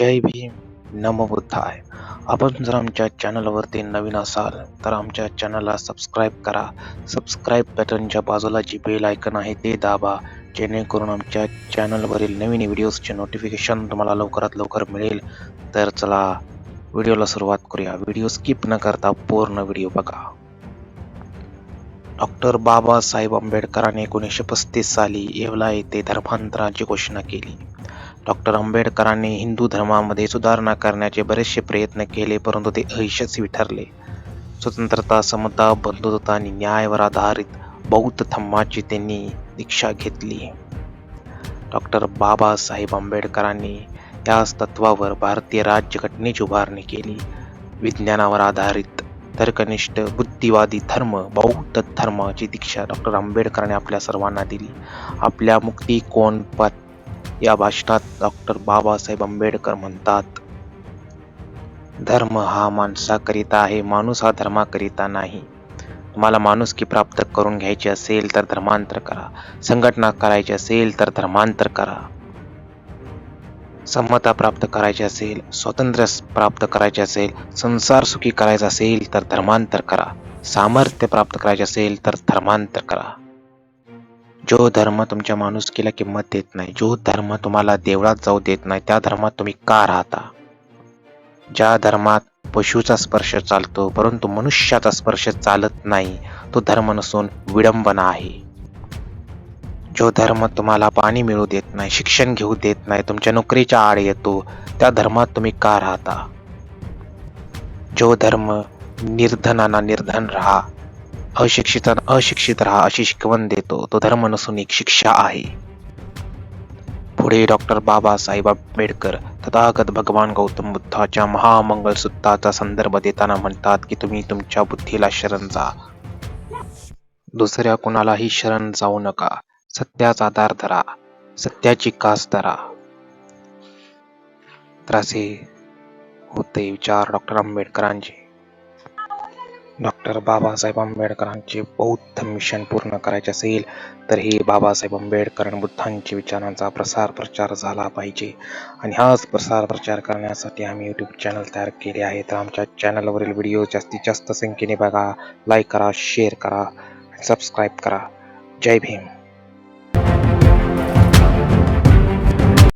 जय भीम. नम बुद्धाय. आपण जर आमच्या चॅनलवरती नवीन असाल तर आमच्या चॅनलला सबस्क्राईब करा. सबस्क्राईब बटनच्या बाजूला जी बेल आयकन आहे ते दाबा. जेणेकरून आमच्या चॅनलवरील नवीन व्हिडिओजचे नोटिफिकेशन तुम्हाला लवकरात लवकर मिळेल. तर चला व्हिडिओला सुरुवात करूया. व्हिडिओ स्किप न करता पूर्ण व्हिडिओ बघा. डॉक्टर बाबासाहेब आंबेडकरांनी एकोणीसशे पस्तीस साली येवला येथे धर्मांतराची घोषणा केली. डॉक्टर आंबेडकरांनी हिंदू धर्मामध्ये सुधारणा करण्याचे बरेचसे प्रयत्न केले परंतु ते अयशस्वी ठरले स्वतंत्रता समता बंधुत्व आणि न्यायावर आधारित बौद्ध धम्माची त्यांनी दीक्षा घेतली. डॉक्टर बाबासाहेब आंबेडकरांनी याच तत्वावर भारतीय राज्यघटनेची उभारणी केली. विज्ञानावर आधारित तर्कनिष्ठ बुद्धिवादी धर्म बौद्ध धर्माची दीक्षा डॉक्टर आंबेडकरांनी आपल्या सर्वांना दिली. आपल्या मुक्ती कोण पत या भाषणात डॉक्टर बाबासाहेब आंबेडकर म्हणतात धर्म हा माणसाकरिता आहे माणूस हा धर्माकरिता नाही. तुम्हाला माणुसकी प्राप्त करून घ्यायची असेल तर धर्मांतर करा. संघटना करायची असेल तर धर्मांतर करा. समता प्राप्त करायची असेल स्वातंत्र्य प्राप्त करायचे असेल संसार सुखी करायचा असेल तर धर्मांतर करा. सामर्थ्य प्राप्त करायचे असेल तर धर्मांतर करा. जो धर्म तुमच्या माणुसकीला किंमत देत नाही जो धर्म तुम्हाला देवळात जाऊ देत नाही त्या धर्मात तुम्ही का राहता? ज्या धर्मात पशुचा स्पर्श चालतो परंतु मनुष्याचा स्पर्श चालत नाही तो धर्म नसून विडंबना आहे. जो धर्म तुम्हाला पाणी मिळू देत नाही शिक्षण घेऊ देत नाही तुमच्या नोकरीच्या आड येतो त्या धर्मात तुम्ही का राहता? जो धर्म निर्धनाना निर्धन राहा अशिक्षितांना अशिक्षित राहा अशी शिकवण देतो. तो धर्म नसून एक शिक्षा आहे. पुढे डॉक्टर बाबासाहेब आंबेडकर तथागत भगवान गौतम बुद्धाच्या महामंगलसूत्राचा संदर्भ देताना म्हणतात की तुम्ही तुमच्या बुद्धीला शरण जा. दुसऱ्या कुणालाही शरण जाऊ नका. सत्याचा आधार धरा. सत्याची कास धरा. तर असे होते विचार डॉक्टर आंबेडकरांचे. डॉक्टर बाबासाहेब आंबेडकरांचे बौद्ध मिशन पूर्ण करायचे असेल तर हे बाबासाहेब आंबेडकर आणि बुद्धांच्या विचारांचा प्रसार प्रचार झाला पाहिजे. आणि हाच प्रसार प्रचार करण्यासाठी आम्ही यूट्यूब चॅनल तयार केले आहे. तर आमच्या चॅनलवरील व्हिडिओ जास्तीत जास्त संख्येने बघा लाईक करा शेअर करा सबस्क्राईब करा. जय भीम.